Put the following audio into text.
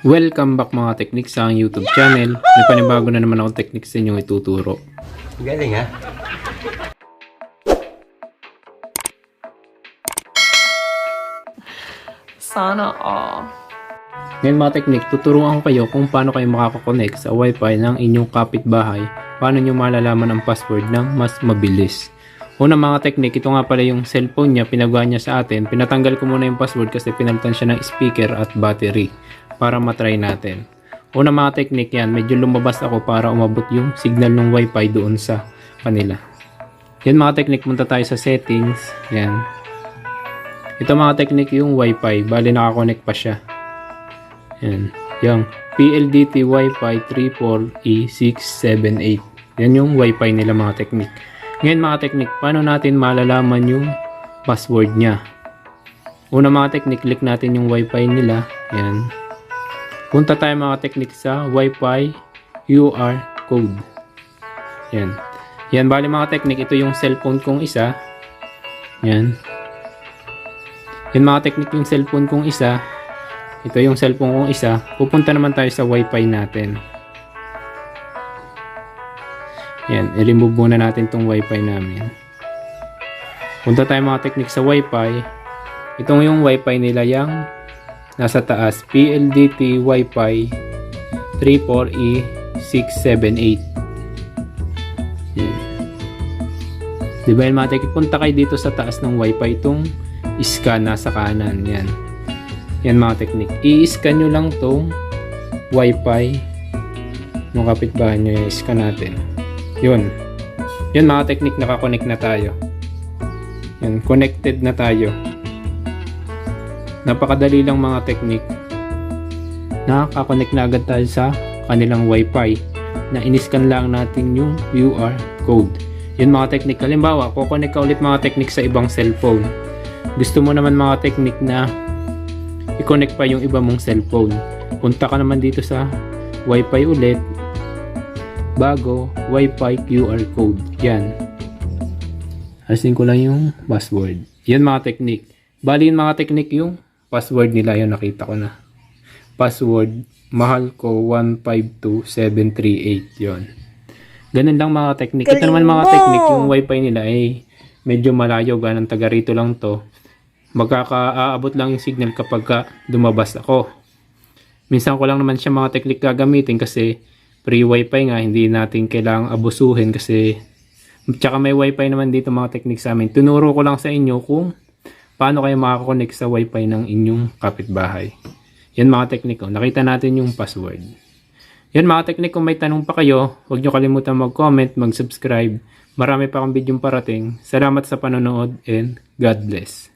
Welcome back mga teknik sa aking YouTube channel. May panibago na naman akong teknik sa inyong ituturo. Galing ha? Sana all. Ngayon mga teknik, tuturuan ko kayo kung paano kayo makakakonect sa wifi ng inyong kapitbahay. Paano nyo malalaman ang password ng mas mabilis. Una mga teknik, ito nga pala yung cellphone niya, pinagawa niya sa atin. Pinatanggal ko muna yung password kasi pinalitan siya ng speaker at battery para matry natin. Una mga teknik yan, medyo lumabas ako para umabot yung signal ng wifi doon sa kanila. Yan mga teknik, punta tayo sa settings. Yan. Ito mga teknik yung wifi, bali nakakonect pa siya. Yan. Yung PLDT Wi-Fi E 34E678. Yan yung Wi-Fi nila mga teknik. Ngayon mga teknik, paano natin malalaman yung password niya? Una mga teknik, click natin yung Wi-Fi nila. Yan. Punta tayo mga teknik sa Wi-Fi UR code. Yan. Yan, bali mga teknik, ito yung cellphone kong isa. Yan. Yan mga teknik yung cellphone kong isa. Ito yung cellphone kong isa. Pupunta naman tayo sa wifi natin. Yan, i-remove muna natin tong wifi namin. Punta tayo mga teknik sa wifi. Itong yung wifi nila yung nasa taas. PLDT Wi-Fi 34E678. Yan. Diba yun mga teknik? Punta kayo dito sa taas ng wifi itong scan nasa kanan. Yan. Yan mga teknik. I-scan nyo lang tong wifi ng kapitbahay nyo. I-scan natin. Yun. Yun mga teknik. Nakakonect na tayo. Yan. Connected na tayo. Napakadali lang mga teknik. Nakaka-connect na agad tayo sa kanilang wifi na in-scan lang natin yung QR code. Yun mga teknik. Halimbawa, kukonek ka ulit mga teknik sa ibang cellphone. Gusto mo naman mga teknik na i-connect pa yung iba mong cellphone. Punta ka naman dito sa Wi-Fi ulit. Bago, Wi-Fi QR code. Yan. Asin ko lang yung password. Yan mga technique. Bali yung mga technique yung password nila. Yun nakita ko na. Password, mahal ko 152738. Yun. Ganun lang mga technique. Ito naman mga technique, yung Wi-Fi nila ay medyo malayo. Ganang taga rito lang to magkakaabot lang yung signal kapag ka dumabas ako. Minsan ko lang naman siya mga teknik gagamitin kasi free wifi nga, hindi natin kailangang abusuhin kasi tsaka may wifi naman dito mga teknik sa amin. Tunuro ko lang sa inyo kung paano kayo makakonect sa wifi ng inyong kapitbahay. Yan mga teknik ko. Nakita natin yung password. Yan mga teknik, kung may tanong pa kayo, huwag nyo kalimutan mag-comment, mag-subscribe. Marami pa akong video parating. Salamat sa panonood and God bless.